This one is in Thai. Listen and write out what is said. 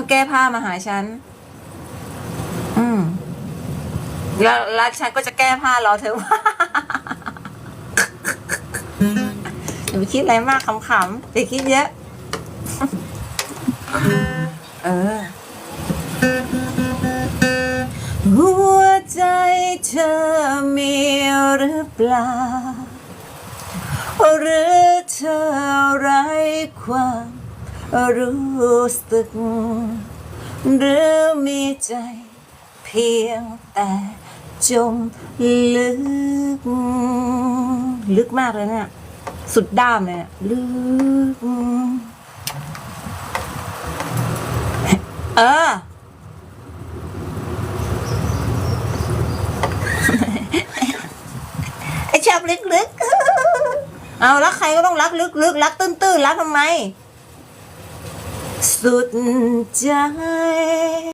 ต้องแก้ผ้ามาหาฉัน อืม แล้วแล้วฉันก็จะแก้ผ้ารอเธอว่าอย่าไปคิดอะไรมากขำๆอย่าคิดเยอะ เออ หัวใจเธอมีหรือเปล่า หรือเธอไร้ความ รู้สึก หรือมีใจ เพียงแต่จมลึก ลึกมากเลยเนี่ยสุดด้ามเลยเนี่ยลึก เออไอชอบลึกๆ เอารักใครก็ต้องรักลึกๆ รักตื้นๆ รักทำไม สุดใจ